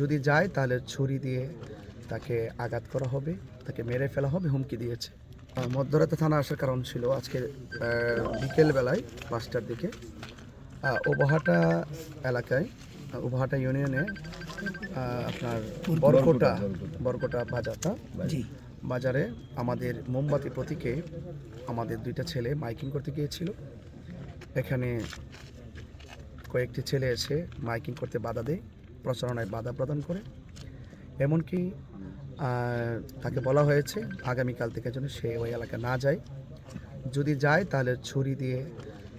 যদি যায় তাহলে ছুরি দিয়ে তাকে আঘাত করা হবে তাকে মেরে ফেলা হবে হুমকি দিয়েছে। মধ্যরাতে থানা আসার কারণ ছিল আজকে বিকেল বেলায় পাঁচটার দিকে। ওবাহাটা এলাকায় ওবাহাটা ইউনিয়নে আপনার বরকোটা বরকোটা বাজারটা। বাজারে আমাদের মোমবাতি প্রতীকে আমাদের দুইটা ছেলে মাইকিং করতে গিয়েছিল। এখানে কয়েকটি ছেলে এসে মাইকিং করতে বাধা দেয়। প্রচারণায় বাধা প্রদান করে। এমনকি তাকে বলা হয়েছে, আগামীকাল থেকে যেন সে ওই এলাকা না যায়। যদি যায়, তাহলে ছুরি দিয়ে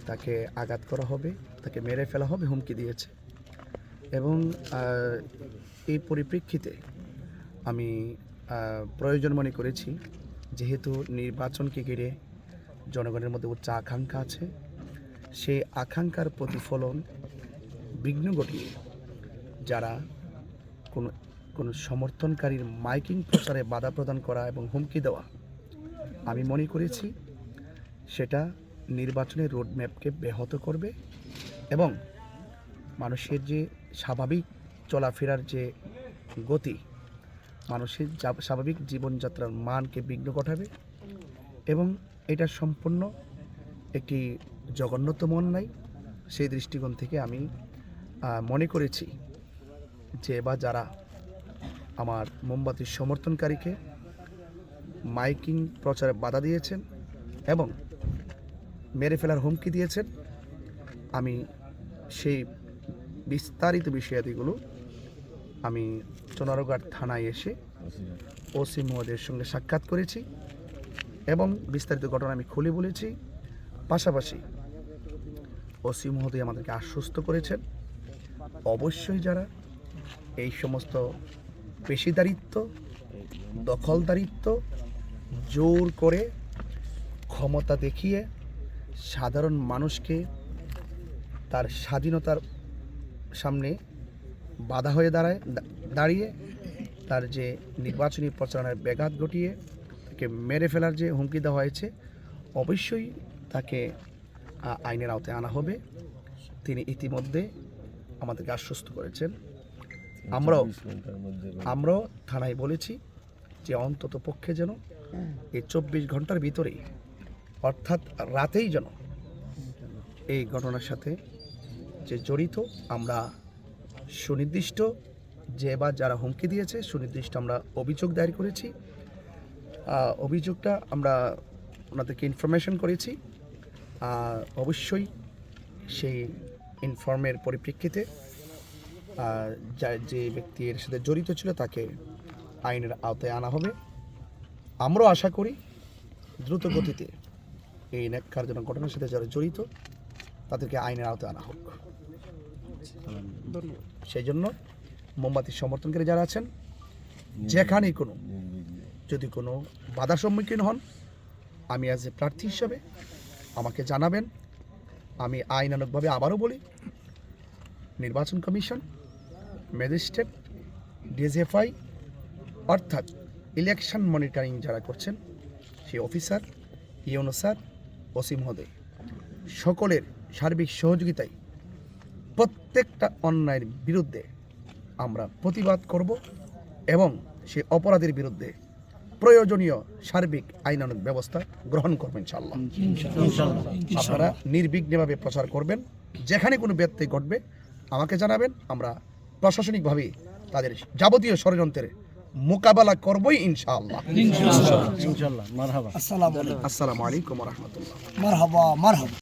তাকে আঘাত করা হবে, তাকে মেরে ফেলা হবে, হুমকি দিয়েছে। এবং এই পরিপ্রেক্ষিতে আমি প্রয়োজন মনে করেছি, যেহেতু নির্বাচনকে ঘিরে জনগণের মধ্যে উচ্চ আকাঙ্ক্ষা আছে, সেই আকাঙ্ক্ষার প্রতিফলন বিঘ্ন ঘটিয়ে যারা কোনো কোনো সমর্থনকারীর মাইকিং প্রচারে বাধা প্রদান করা এবং হুমকি দেওয়া, আমি মনে করেছি সেটা নির্বাচনের রোডম্যাপকে ব্যাহত করবে এবং মানুষের যে স্বাভাবিক চলাফেরার যে গতি, মানুষের স্বাভাবিক জীবনযাত্রার মানকে বিঘ্ন ঘটাবে এবং এটা সম্পূর্ণ একটি জঘন্যতম অন্যায়। সেই দৃষ্টিকোণ থেকে আমি মনে করেছি যে বা যারা আমার মোমবাতির সমর্থনকারীকে মাইকিং প্রচারে বাধা দিয়েছেন এবং মেরে ফেলার হুমকি দিয়েছেন, আমি সেই বিস্তারিত বিষয়াদিগুলো আমি চোনারোঘাট থানায় এসে ওসি মহোদয়ের সঙ্গে সাক্ষাৎ করেছি এবং বিস্তারিত ঘটনা আমি খুলে বলেছি। পাশাপাশি ওসি মহোদয় আমাদেরকে আশ্বস্ত করেছেন, অবশ্যই যারা এই সমস্ত পেশিদারিত্ব, দখলদারিত্ব জোর করে ক্ষমতা দেখিয়ে সাধারণ মানুষকে তার স্বাধীনতার সামনে বাধা হয়ে দাঁড়ায় দাঁড়িয়ে তার যে নির্বাচনী প্রচারণার ব্যাঘাত ঘটিয়ে তাকে মেরে ফেলার যে হুমকি দেওয়া হয়েছে, অবশ্যই তাকে আইনের আওতায় আনা হবে। তিনি ইতিমধ্যে আমাদেরকে আশ্বস্ত করেছেন। আমরাও আমরাও থানায় বলেছি যে অন্তত পক্ষে যেন এই চব্বিশ ঘণ্টার ভিতরেই অর্থাৎ রাতেই যেন এই ঘটনার সাথে যে জড়িত আমরা সুনির্দিষ্ট যে বা যারা হুমকি দিয়েছে সুনির্দিষ্ট আমরা অভিযোগ দায়ের করেছি। অভিযোগটা আমরা ওনাদেরকে ইনফরমেশন করেছি। আর অবশ্যই সেই ইনফর্মের পরিপ্রেক্ষিতে আহ, যা- যে ব্যক্তি এর সাথে জড়িত ছিল তাকে আইনের আওতায় আনা হবে। আমরাও আশা করি দ্রুত গতিতে এই ন্যাক্কারজনক ঘটনার সাথে যারা জড়িত তাদেরকে আইনের আওতায় আনা হোক। সেই জন্য মোমবাতির সমর্থনকারী যারা আছেন যেখানেই কোনো যদি কোনো বাধা সম্মুখীন হন আমি অ্যাজ এ প্রার্থী হিসাবে আমাকে জানাবেন। আমি আইনানুগভাবে আবারও বলি নির্বাচন কমিশন ম্যাজিস্ট্রেট ডিএসএফআই অর্থাৎ ইলেকশন মনিটরিং যারা করছেন সেই অফিসার ইউনো স্যার ওসি মহোদয়। সকলের সার্বিক সহযোগিতায় প্রত্যেকটা অন্যায়ের বিরুদ্ধে আমরা প্রতিবাদ করব এবং সেই অপরাধের বিরুদ্ধে প্রয়োজনীয় সার্বিক আইনানুগ ব্যবস্থা গ্রহণ করবেন ইনশাল্লাহ আপনারা নির্বিঘ্নভাবে প্রচার করবেন। যেখানে কোনো ব্যত্যয় ঘটবে আমাকে জানাবেন আমরা প্রশাসনিকভাবে তাদের যাবতীয় ষড়যন্ত্রের মোকাবেলা করবই ইনশাআল্লাহ। ইনশাল্লাহ মারহাবা। আসসালামু আলাইকুম। আসসালামু আলাইকুম রহমতুল্লাহ। মারহাবা মারহাবা।